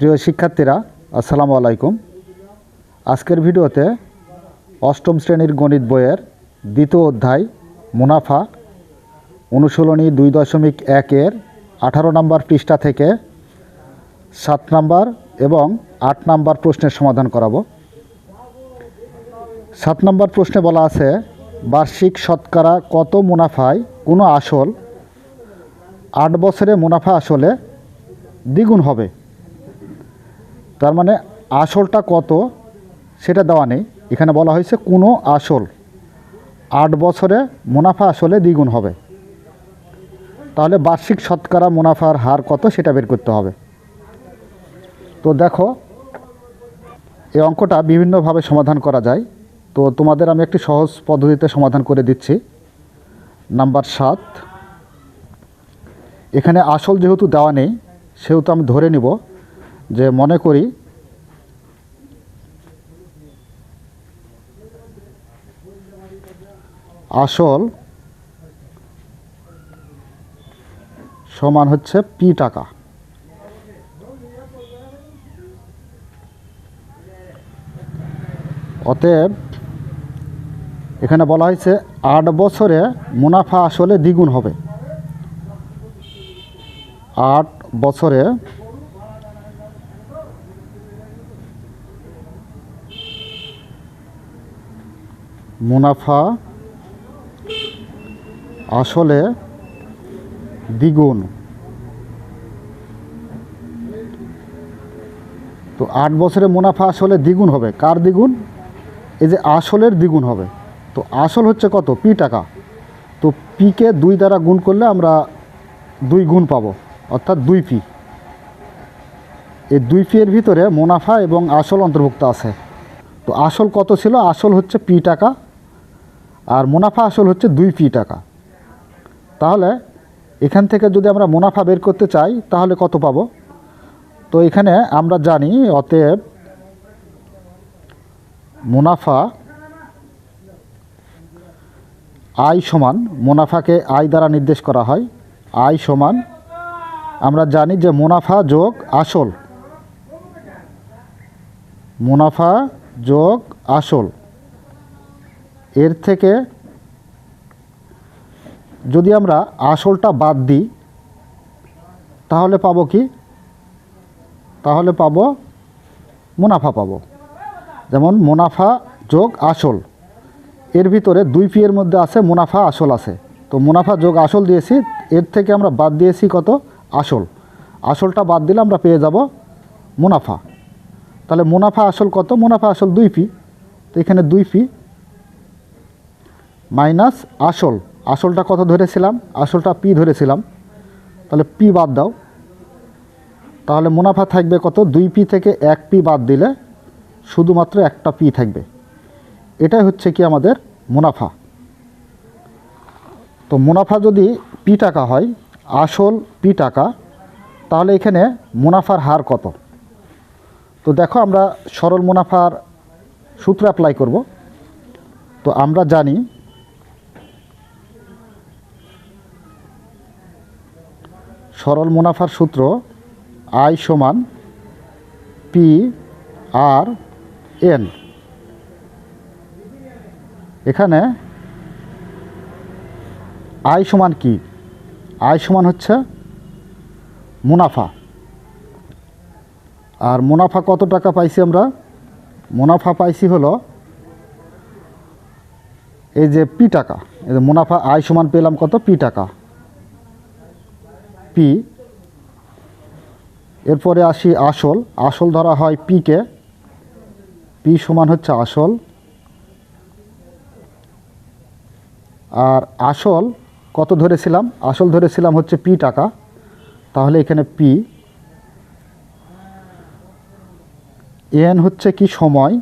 প্রিয় শিক্ষার্থীরা, আসসালামু আলাইকুম। আজকের ভিডিওতে অষ্টম শ্রেণির গণিত বইয়ের দ্বিতীয় অধ্যায়, মুনাফা অনুশীলনী দুই দশমিক একের আঠারো নম্বর পৃষ্ঠা থেকে সাত নম্বর এবং আট নম্বর প্রশ্নের সমাধান করাবো। সাত নম্বর প্রশ্নে বলা আছে, বার্ষিক শতকরা কত মুনাফায় কোনো আসল আট বছরে মুনাফা আসলে দ্বিগুণ হবে? তার মানে আসলটা কত সেটা দেওয়া নেই। এখানে বলা হয়েছে কোনো আসল। আট বছরে মুনাফা আসলে দ্বিগুণ হবে। তাহলে বার্ষিক শতকরা মুনাফার হার কত সেটা বের করতে হবে। তো দেখো, এই অঙ্কটা বিভিন্নভাবে সমাধান করা যায়। তো তোমাদের আমি একটি সহজ পদ্ধতিতে সমাধান করে দিচ্ছি। নাম্বার সাত, এখানে আসল যেহেতু দেওয়া নেই, সেহেতু আমি ধরে নিব। যে মনে করি আসল সমান হচ্ছে পি টাকা। অতএব এখানে বলা হয়েছে আট বছরে মুনাফা আসলে দ্বিগুণ হবে। আট বছরে মুনাফা আসলে দ্বিগুণ। তো আট বছরে মুনাফা আসলে দ্বিগুণ হবে। কার দ্বিগুণ? এই যে আসলের দ্বিগুণ হবে। তো আসল হচ্ছে কত? পি টাকা। তো পিকে দুই দ্বারা গুণ করলে আমরা দুই গুণ পাবো, অর্থাৎ দুই পি। এই দুই পি এর ভিতরে মুনাফা এবং আসল অন্তর্ভুক্ত আছে। তো আসল কত ছিল? আসল হচ্ছে পি টাকা। আর মুনাফা আসল হচ্ছে দুই পি টাকা। তাহলে এখান থেকে যদি আমরা মুনাফা বের করতে চাই, তাহলে কত পাব? তো এখানে আমরা জানি অতএব মুনাফা আয় সমান, মুনাফাকে আয় দ্বারা নির্দেশ করা হয়। আয় সমান, আমরা জানি যে মুনাফা যোগ আসল। মুনাফা যোগ আসল। এর থেকে যদি আমরা আসলটা বাদ দিই, তাহলে পাবো কি? তাহলে পাবো মুনাফা পাবো। যেমন মুনাফা যোগ আসল। এর ভিতরে দুই পি এর মধ্যে আছে মুনাফা আসল আছে। তো মুনাফা যোগ আসল দিয়েছি, এর থেকে আমরা বাদ দিয়েছি কত? আসল। আসলটা বাদ দিলে আমরা পেয়ে যাব মুনাফা। তাহলে মুনাফা আসল কত? মুনাফা আসল দুই পি। তো এখানে দুই পি। মাইনাস আসল, আসলটা কত ধরেছিলাম? আসলটা পি ধরেছিলাম। তাহলে পি বাদ দাও। তাহলে মুনাফা থাকবে কত? দুই পি থেকে এক পি বাদ দিলে শুধুমাত্র একটা পি থাকবে। এটাই হচ্ছে কি আমাদের মুনাফা। তো মুনাফা যদি পি টাকা হয়, আসল পি টাকা, তাহলে এখানে মুনাফার হার কত? তো দেখো আমরা সরল মুনাফার সূত্র অ্যাপ্লাই করব। তো আমরা জানি সরল মুনাফার সূত্র আই সমান পি আর এন। এখানে আয় সমান কি? আয় সমান হচ্ছে মুনাফা। আর মুনাফা কত টাকা পাইছি আমরা? মুনাফা পাইছি হলো এই যে পি টাকা। এই যে মুনাফা আয় সমান পেলাম কত? পি টাকা। পি, এরপরে আসি আসল আসল ধরা হয় পিকে পি সমান হচ্ছে আসল, আর আসল কত ধরেছিলাম? আসল ধরেছিলাম হচ্ছে পি টাকা, তাহলে এখানে পি, এন হচ্ছে কি সময়?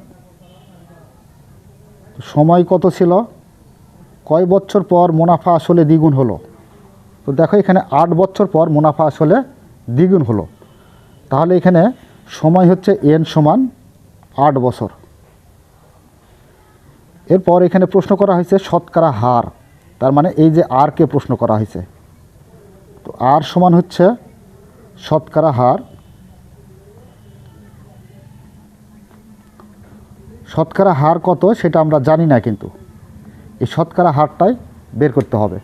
সময় কত ছিল? কয় বছর পর মুনাফা আসলে দ্বিগুণ হলো? তো দেখো এখানে আট বছর পর মুনাফা আসলে দ্বিগুণ হলো। তাহলে এখানে সময় হচ্ছে এন সমান আট বছর। এরপর এখানে প্রশ্ন করা হয়েছে শতকরা হার। তার মানে এই যে আরকে প্রশ্ন করা হয়েছে। তো আর সমান হচ্ছে শতকরা হার। শতকরা হার কত সেটা আমরা জানি না কিন্তু। এই শতকরা হারটাই বের করতে হবে।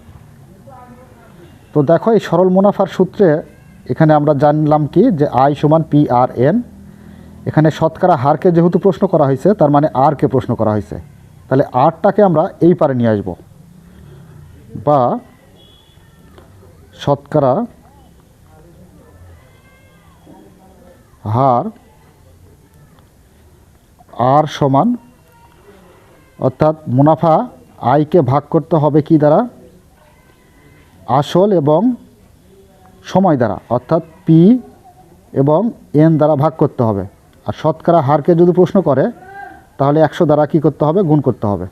তো দেখো এই সরল মুনাফার সূত্রে এখানে আমরা জানলাম কি যে আই সমান পি আর এন। এখানে শতকরা হারকে যেহেতু প্রশ্ন করা হয়েছে, তার মানে আরকে প্রশ্ন করা হয়েছে। তাহলে আরটাকে আমরা এই পারে নিয়ে আসব। বা শতকরা হার আর সমান, অর্থাৎ মুনাফা আয়কে ভাগ করতে হবে কি দ্বারা? আসল এবং সময় দ্বারা, অর্থাৎ পি এবং এন দ্বারা ভাগ করতে হবে। আর শতকরা হারকে যদি প্রশ্ন করে, তাহলে একশো দ্বারা কি করতে হবে? গুণ করতে হবে।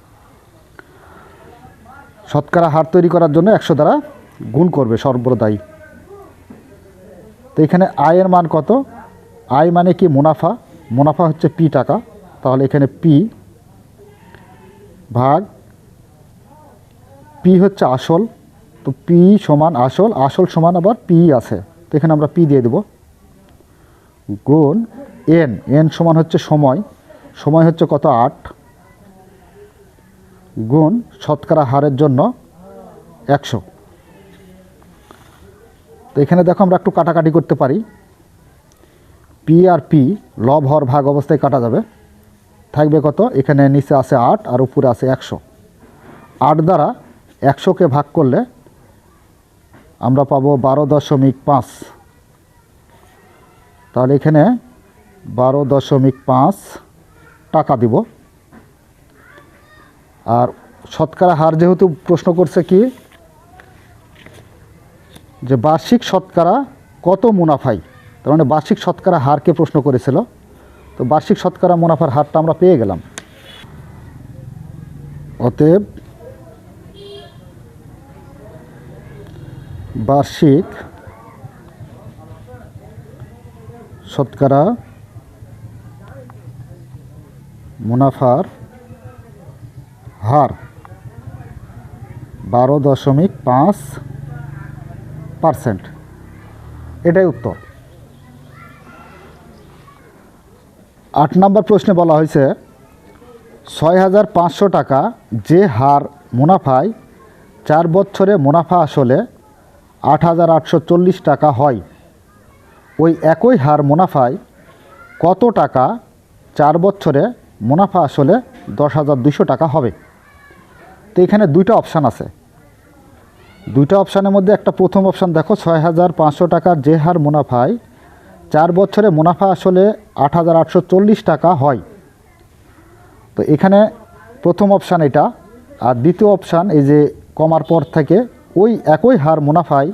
শতকরা হার তৈরি করার জন্য একশো দ্বারা গুণ করবে সর্বদাই। তো এখানে আয়ের মান কত? আয় মানে কি? মুনাফা। মুনাফা হচ্ছে পি টাকা। তাহলে এখানে পি ভাগ পি হচ্ছে আসল। তো পি সমান আসল আসল সমান আবার পি আছে। তো এখানে আমরা পি দিয়ে দেব। গুণ এন এন সমান হচ্ছে সময়। সময় হচ্ছে কত? আট। গুণ শতকরা হারের জন্য একশো। তো এখানে দেখো আমরা একটু কাটাকাটি করতে পারি। পি আর পি লব হর ভাগ অবস্থায় কাটা যাবে। থাকবে কত? এখানে নিচে আছে আট আর উপরে আছে একশো। আট দ্বারা একশোকে ভাগ করলে আমরা পাবো বারো দশমিক পাঁচ। তাহলে এখানে বারো দশমিক পাঁচ টাকা দিব। আর শতকরা হার যেহেতু প্রশ্ন করছে কি, যে বার্ষিক শতকরা কত মুনাফাই? তার মানে বার্ষিক শতকরা হারকে প্রশ্ন করেছিল। তো বার্ষিক শতকরা মুনাফার হারটা আমরা পেয়ে গেলাম। অতএব বার্ষিক শতকরা মুনাফার হার বারো দশমিক পাঁচ পারসেন্ট। এটাই উত্তর। আট নম্বর প্রশ্নে বলা হয়েছে, ছয় হাজার পাঁচশো টাকা যে হার মুনাফায় চার বছরে মুনাফা আসলে আট হাজার আটশো চল্লিশ টাকা হয়। ওই একই হার মুনাফায় কত টাকা চার বছরে মুনাফা আসলে দশ হাজার দুশো টাকা হবে? তো এখানে দুইটা অপশান আছে। দুইটা অপশানের মধ্যে একটা প্রথম অপশান দেখো, ছয় হাজার পাঁচশো টাকার যে হার মুনাফায় চার বছরে মুনাফা আসলে আট হাজার আটশো চল্লিশ টাকা হয়। তো এখানে প্রথম অপশান এটা, আর দ্বিতীয় অপশান এই যে কমার পর থেকে ওই একই হার মুনাফায়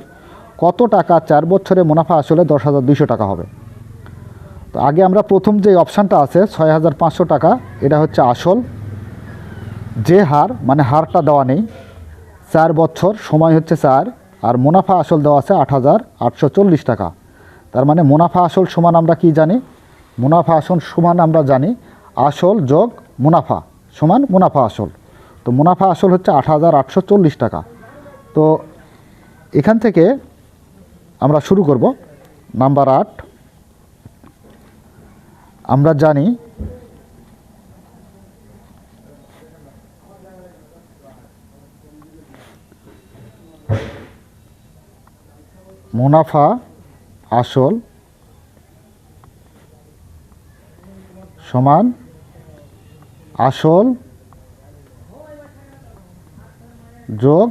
কত টাকা চার বছরে মুনাফা আসলে দশ হাজার দুইশো টাকা হবে? তো আগে আমরা প্রথম যে অপশানটা আছে, ছয় হাজার পাঁচশো টাকা, এটা হচ্ছে আসল। যে হার মানে হারটা দেওয়া নেই, চার বছর, সময় হচ্ছে চার, আর মুনাফা আসল দেওয়া আছে আট হাজার আটশো চল্লিশ টাকা। তার মানে মুনাফা আসল সমান আমরা কি জানি? মুনাফা আসল সমান আমরা জানি, আসল যোগ মুনাফা, সমান মুনাফা আসল। তো মুনাফা আসল হচ্ছে আট হাজার আটশো চল্লিশ টাকা। তো এখান থেকে আমরা শুরু করব। নাম্বার আট। আমরা জানি মুনাফা আসল সমান আসল যোগ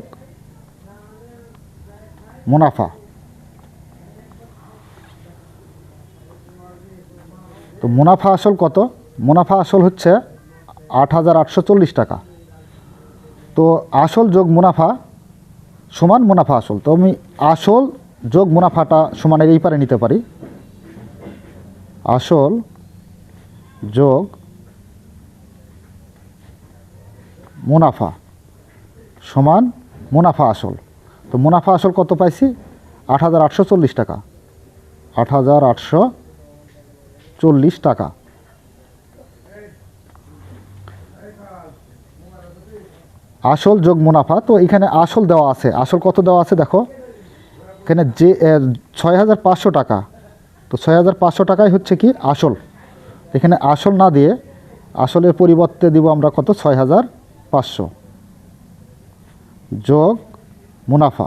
মুনাফা। তো মুনাফা আসল কত? মুনাফা আসল হচ্ছে আট হাজার আটশো চল্লিশ টাকা। তো আসল যোগ মুনাফা সমান মুনাফা আসল। তো আমি আসল যোগ মুনাফাটা সমানের এই পারে নিতে পারি। আসল যোগ মুনাফা সমান মুনাফা আসল। তো মুনাফা আসল কত পাইছি? আট হাজার আটশো চল্লিশ টাকা। আট হাজার আটশো চল্লিশ টাকা। আসল যোগ মুনাফা, তো এখানে আসল দেওয়া আছে। আসল কত দেওয়া আছে দেখো? এখানে যে ছয় হাজার পাঁচশো টাকা। তো ছয় হাজার পাঁচশো টাকাই হচ্ছে কি? আসল। এখানে আসল না দিয়ে আসলের পরিবর্তে দিব আমরা কত? ছয় হাজার পাঁচশো। যোগ মুনাফা।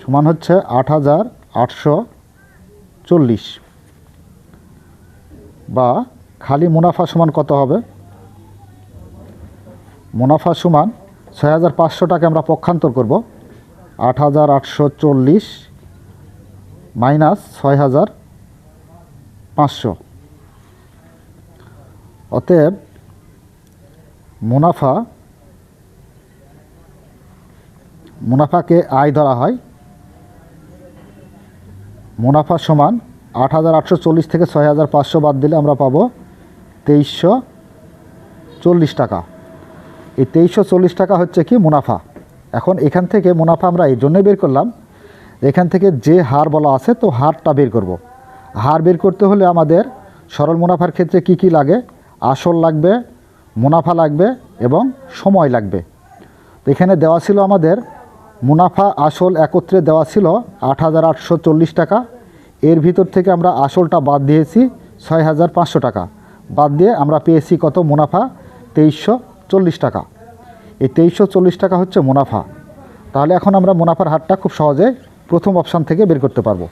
সমান হচ্ছে আট হাজার আটশো চল্লিশ। বা খালি মুনাফা সমান কত হবে? মুনাফা সমান ছয় হাজার পাঁচশো টাকা আমরা পক্ষান্তর করব। আট হাজার আটশো চল্লিশ মাইনাস ছয় হাজার পাঁচশো। অতএব মুনাফা মুনাফাকে আয় ধরা হয়। মুনাফা সমান আট হাজার আটশো চল্লিশ থেকে ছয় হাজার পাঁচশো বাদ দিলে আমরা পাবো তেইশশো চল্লিশ টাকা। এই তেইশশো চল্লিশ টাকা হচ্ছে কি মুনাফা। এখন এখান থেকে মুনাফা আমরা এই জন্যই বের করলাম। এখান থেকে যে হার বলা আছে তো হারটা বের করব। হার বের করতে হলে আমাদের সরল মুনাফার ক্ষেত্রে কি কি লাগে? আসল লাগবে, মুনাফা লাগবে এবং সময় লাগবে। তো এখানে দেওয়া ছিল আমাদের মুনাফা আসল একত্রে দেওয়া ছিল আট হাজার আটশো চল্লিশ টাকা। এর ভিতর থেকে আমরা আসলটা বাদ দিয়েছি ছয় হাজার পাঁচশো টাকা। বাদ দিয়ে আমরা পেয়েছি কত? মুনাফা তেইশশো চল্লিশ টাকা। এই তেইশশো চল্লিশ টাকা হচ্ছে মুনাফা। তাহলে এখন আমরা মুনাফার হারটা খুব সহজে প্রথম অপশান থেকে বের করতে পারব।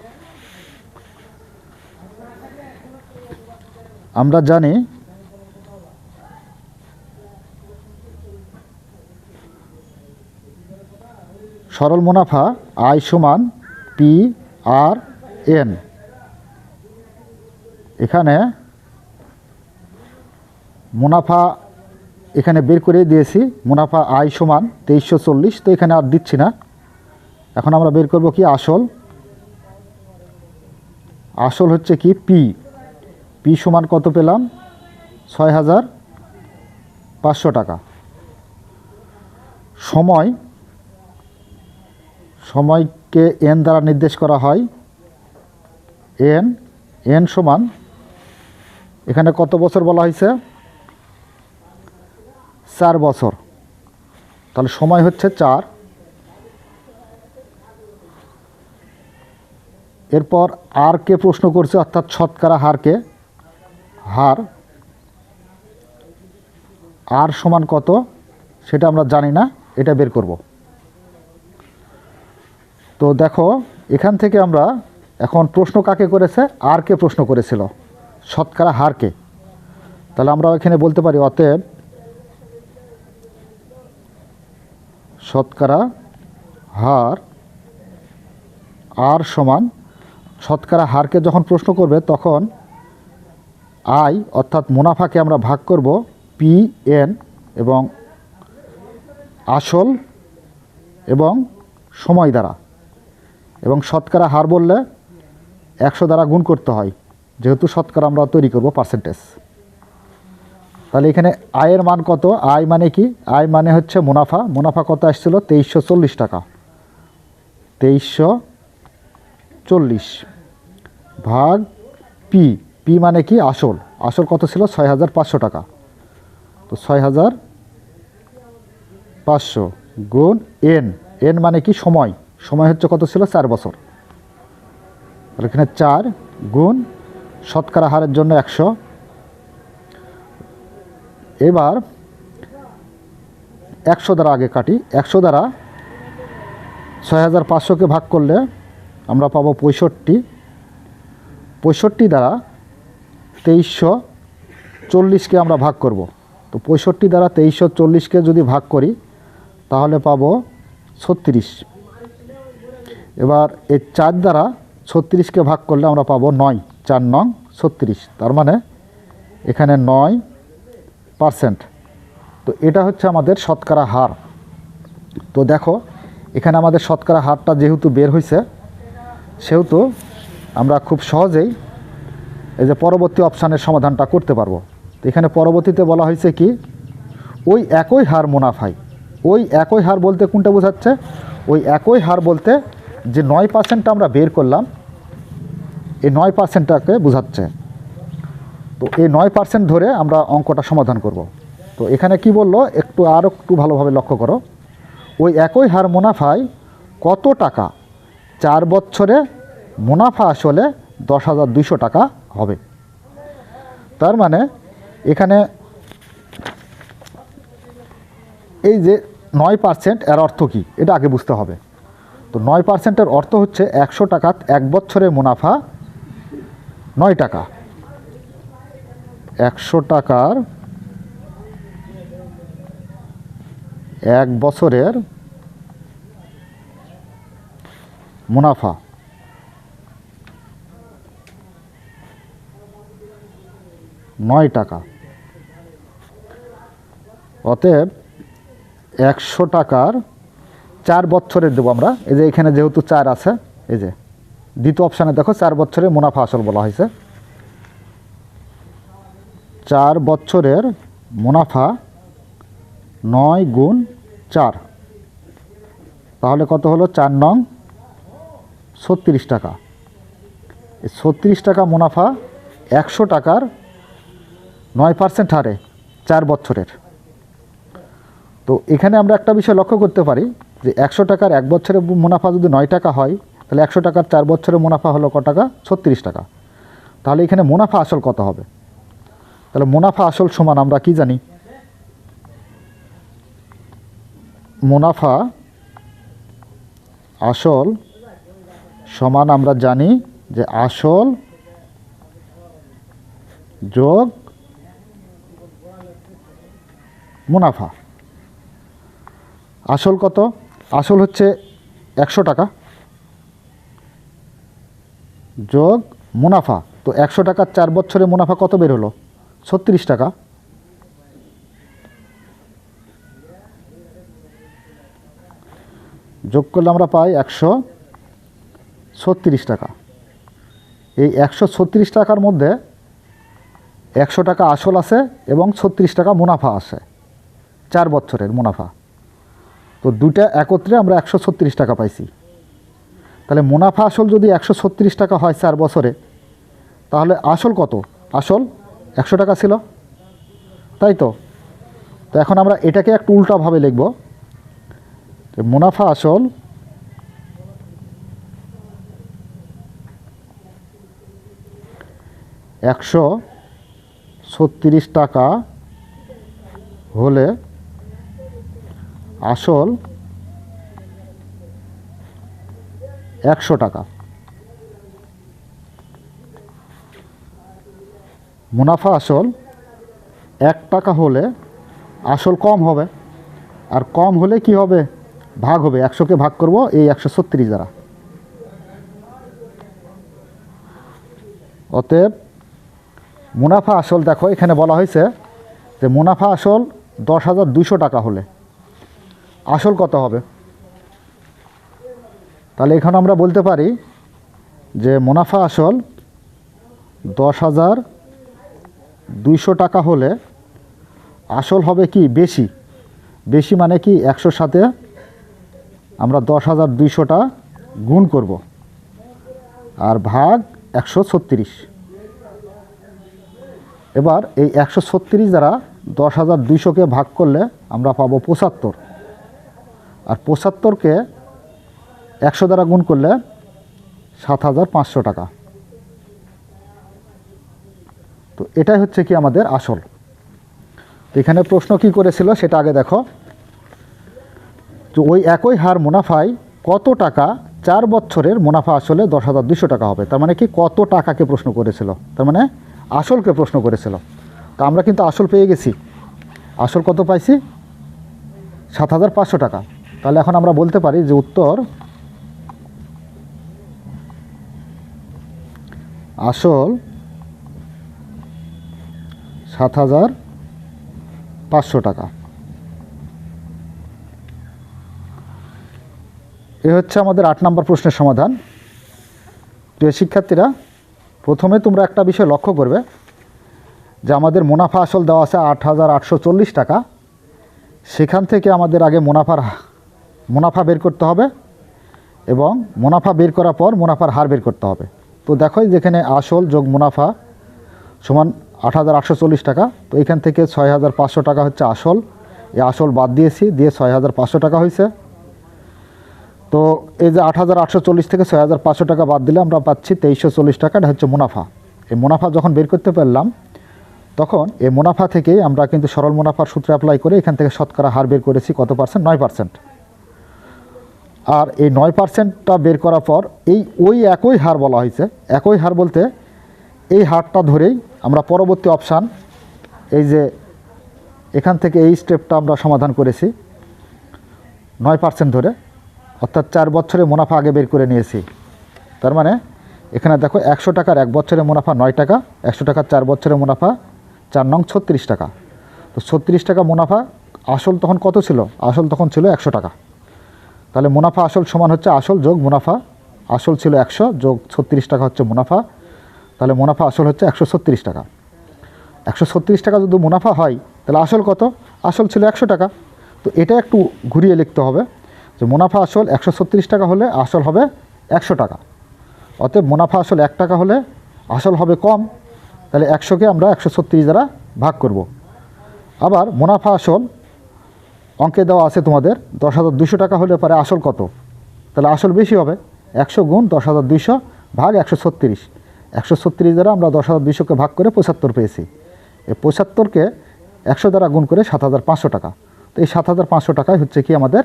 আমরা জানি সরল মুনাফা, আয় সমান পি আর এন এখানে মুনাফা এখানে বের করে দিয়েছি, মুনাফা আয় সমান তেইশশো চল্লিশ, তো এখানে আর দিচ্ছি না। এখন আমরা বের করব কি আসল? আসল হচ্ছে কি পি পি সমান কত পেলাম? ছয় হাজার পাঁচশো টাকা। সময় সময়কে এন দ্বারা নির্দেশ করা হয়। এন এন সমান, এখানে কত বছর বলা হয়েছে? চার বছর। তাহলে সময় হচ্ছে চার। এরপর আর কে প্রশ্ন করছে, অর্থাৎ শতকরা হারকে। হার, আর সমান কত? সেটা আমরা জানি না, এটা বের করব। তো দেখো, এখান থেকে আমরা এখন প্রশ্ন কাকে করেছে? আর কে প্রশ্ন করেছিল? শতকরা হারকে তাহলে আমরা এখানে বলতে পারি অতএব শতকরা হার আর সমান শতকরা হারকে যখন প্রশ্ন করবে, তখন আই অর্থাৎ মুনাফাকে আমরা ভাগ করব পি এন এবং আসল এবং সময় দ্বারা। এবং শতকরা হার বললে একশো দ্বারা গুণ করতে হয়। যেহেতু শতকরা আমরা তৈরি করব পার্সেন্টেজ তাহলে এখানে আয়ের মান কত? আয় মানে কি? আয় মানে হচ্ছে মুনাফা। মুনাফা কত আসছিল? তেইশশো চল্লিশ টাকা। তেইশশো চল্লিশ ভাগ পি পি মানে কি? আসল। আসল কত ছিল? ছয় হাজার পাঁচশো টাকা। তো ছয় হাজার পাঁচশো গুণ এন এন মানে কি? সময়। সময় হচ্ছে কত ছিল? চার বছর। এখানে চার গুণ শতকরা হারের জন্য একশো। এবার একশো দ্বারা আগে কাটি। একশো দ্বারা ছয় হাজার পাঁচশোকে ভাগ করলে আমরা পাবো পঁয়ষট্টি। পঁয়ষট্টি দ্বারা তেইশশো চল্লিশকে আমরা ভাগ করব। তো পঁয়ষট্টি দ্বারা তেইশশো চল্লিশকে যদি ভাগ করি, তাহলে পাবো ছত্রিশ। এবার এই চার দ্বারা ছত্রিশকে ভাগ করলে আমরা পাবো নয়। চার নং ছত্রিশ। তার মানে এখানে নয় পারসেন্ট। তো এটা হচ্ছে আমাদের শতকরা হার। তো দেখো, এখানে আমাদের শতকরা হারটা যেহেতু বের হয়েছে সেহেতু আমরা খুব সহজেই এই যে পরবর্তী অপশানের সমাধানটা করতে পারব। তো এখানে পরবর্তীতে বলা হয়েছে কি, ওই একই হার মুনাফাই ওই একই হার বলতে কোনটা বোঝাচ্ছে? ওই একই হার বলতে যে নয় পার্সেন্টটা আমরা বের করলাম, এই নয় পার্সেন্টটাকে বোঝাচ্ছে। তো এই নয় পার্সেন্ট ধরে আমরা অঙ্কটা সমাধান করব। তো এখানে কি বলল? একটু আর একটু ভালোভাবে লক্ষ্য করো। ওই একই হার মুনাফায় কত টাকা? চার বছরে মুনাফা আসলে দশ হাজার দুইশো টাকা হবে। তার মানে এখানে এই যে নয় পার্সেন্ট এর অর্থ কী? এটা আগে বুঝতে হবে। তো নয় পার্সেন্টের অর্থ হচ্ছে একশো টাকাত এক বছরের মুনাফা নয় টাকা। একশো টাকার এক বছরের মুনাফা। নয় টাকা। অতএব একশো টাকার চার বছরের দেবো আমরা। এই যে এখানে যেহেতু চার আছে, এই যে দ্বিতীয় অপশানে দেখো, চার বছরের মুনাফা আসল বলা হয়েছে। চার বছরের মুনাফা নয় গুণ চার। তাহলে কত হলো? চার নং ছত্রিশ টাকা। ছত্রিশ টাকা মুনাফা একশো টাকার নয় পার্সেন্ট হারে চার বছরের। তো এখানে আমরা একটা বিষয় লক্ষ্য করতে পারি যে একশো টাকার এক বছরের মুনাফা যদি নয় টাকা হয়, তাহলে একশো টাকার চার বছরের মুনাফা হলো ক টাকা? ছত্রিশ টাকা। তাহলে এখানে মুনাফা আসল কত হবে? তাহলে মুনাফা আসল সমান আমরা কি জানি? মুনাফা আসল সমান আমরা জানি যে আসল যোগ মুনাফা। আসল কত? আসল হচ্ছে একশো টাকা যোগ মুনাফা। তো একশো টাকার চার বছরে মুনাফা কত বের হলো? ছত্রিশ টাকা। যোগ করলে আমরা পাই একশো ছত্রিশ টাকা। এই একশো ছত্রিশ টাকার মধ্যে একশো টাকা আসল আছে এবং ছত্রিশ টাকা মুনাফা আছে। চার বছরের মুনাফা। তো দুটা একত্রে আমরা একশো ছত্রিশ টাকা পাইছি। তাহলে মুনাফা আসল যদি একশো ছত্রিশ টাকা হয় চার বছরে, তাহলে আসল কত? আসল একশো টাকা ছিল। তাই তো? তো এখন আমরা এটাকে একটু উল্টাভাবে লিখব। মুনাফা আসল একশো ছত্রিশ টাকা হলে আসল একশো টাকা। মুনাফা আসল এক টাকা হলে আসল কম হবে, আর কম হলে কি হবে? ভাগ হবে। একশোকে ভাগ করব, এই একশো ছত্রিশ দ্বারা। অতএব মুনাফা আসল দেখো, এখানে বলা হয়েছে যে মুনাফা আসল দশ হাজার দুশো টাকা হলে। আসল কত হবে। তাহলে এখানে আমরা বলতে পারি যে মুনাফা আসল দশ হাজার দুইশো টাকা হলে আসল হবে কি বেশি? বেশি মানে কি একশোর সাথে আমরা দশ হাজার দুইশোটা গুণ করব। আর ভাগ একশো ছত্রিশ। এবার এই একশো ছত্রিশ দ্বারা দশ হাজার দুইশোকে ভাগ করলে আমরা পাবো পঁচাত্তর। আর পঁচাত্তরকে একশো দ্বারা গুণ করলে সাত হাজার পাঁচশো টাকা। তো এটাই হচ্ছে কি আমাদের আসল। এখানে প্রশ্ন কি করেছিল সেটা আগে দেখো। তো ওই একই হার মুনাফায় কত টাকা চার বছরের মুনাফা আসলে দশ হাজার দুশো টাকা হবে? তার মানে কি কত টাকাকে প্রশ্ন করেছিল? তার মানে আসলকে প্রশ্ন করেছিল। তা আমরা কিন্তু আসল পেয়ে গেছি। আসল কত পাইছি? সাত হাজার পাঁচশো টাকা। তাহলে এখন আমরা বলতে পারি যে উত্তর আসল সাত হাজার পাঁচশো টাকা। এ হচ্ছে আমাদের আট নম্বর প্রশ্নের সমাধান। প্রিয় শিক্ষার্থীরা, প্রথমে তোমরা একটা বিষয় লক্ষ্য করবে যে আমাদের মুনাফা আসল দেওয়া আছে আট হাজার আটশো চল্লিশ টাকা। সেখান থেকে আমাদের আগে মুনাফার মুনাফা বের করতে হবে এবং মুনাফা বের করার পর মুনাফার হার বের করতে হবে। তো দেখো যেখানে আসল যোগ মুনাফা সমান আট হাজার আটশো চল্লিশ টাকা, তো এখান থেকে ছয় হাজার পাঁচশো টাকা হচ্ছে আসল। এই আসল বাদ দিয়েছি, দিয়ে ছয় হাজার পাঁচশো টাকা হয়েছে। তো এই যে আট হাজার আটশো চল্লিশ থেকে ছয় হাজার পাঁচশো টাকা বাদ দিলে আমরা পাচ্ছি তেইশশো চল্লিশ টাকা, এটা হচ্ছে মুনাফা। এই মুনাফা যখন বের করতে পারলাম, তখন এই মুনাফা থেকে আমরা কিন্তু সরল মুনাফার সূত্রে অ্যাপ্লাই করে এখান থেকে শতকরা হার বের করেছি কত পার্সেন্ট নয় পার্সেন্ট আর এই নয় পার্সেন্টটা বের করার পর এই ওই একই হার বলা হয়েছে। একই হার বলতে এই হারটা ধরেই আমরা পরবর্তী অপশান, এই যে এখান থেকে এই স্টেপটা আমরা সমাধান করেছি, নয় পার্সেন্ট ধরে, অর্থাৎ চার বছরে মুনাফা আগে বের করে নিয়েছি। তার মানে এখানে দেখো একশো টাকার এক বছরের মুনাফা নয় টাকা, একশো টাকার চার বছরের মুনাফা চার নং ছত্রিশ টাকা। তো ছত্রিশ টাকা মুনাফা আসল তখন কত ছিল? আসল তখন ছিল একশো টাকা। তাহলে মুনাফা আসল সমান হচ্ছে আসল যোগ মুনাফা। আসল ছিল একশো, যোগ ছত্রিশ টাকা হচ্ছে মুনাফা। তাহলে মুনাফা আসল হচ্ছে একশো ছত্রিশ টাকা। একশো ছত্রিশ টাকা যদি মুনাফা হয়, তাহলে আসল কত? আসল ছিল একশো টাকা। তো এটা একটু ঘুরিয়ে লিখতে হবে যে মুনাফা আসল একশো ছত্রিশ টাকা হলে আসল হবে একশো টাকা। অতএব মুনাফা আসল এক টাকা হলে আসল হবে কম, তাহলে একশোকে আমরা একশো ছত্রিশ দ্বারা ভাগ করব। আবার মুনাফা আসল অঙ্কে দেওয়া আছে তোমাদের দশ হাজার দুশো টাকা হলে পারে আসল কত? তাহলে আসল বেশি হবে। একশো গুণ দশ হাজার দুইশো ভাগ একশো ছত্রিশ। একশো ছত্রিশ দ্বারা আমরা দশ হাজার দুইশোকে ভাগ করে পঁচাত্তর পেয়েছি। এই পঁচাত্তরকে একশো দ্বারা গুণ করে সাত হাজার পাঁচশো টাকা। তো এই সাত হাজার পাঁচশো টাকাই হচ্ছে কি আমাদের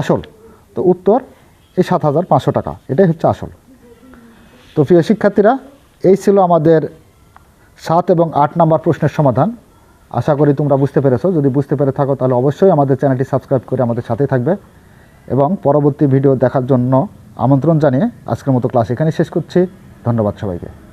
আসল? তো উত্তর, এই সাত হাজার পাঁচশো টাকা। এটাই হচ্ছে আসল। তো প্রিয় শিক্ষার্থীরা, এই ছিল আমাদের সাত এবং আট নম্বর প্রশ্নের সমাধান। আশা করি তোমরা বুঝতে পেরেছ। যদি বুঝতে পেরে থাকো, তাহলে অবশ্যই আমাদের চ্যানেলটি সাবস্ক্রাইব করে আমাদের সাথে থাকবে। এবং পরবর্তী ভিডিও দেখার জন্য আমন্ত্রণ জানিয়ে আজকের মতো ক্লাস এখানে শেষ করছি। ধন্যবাদ সবাইকে।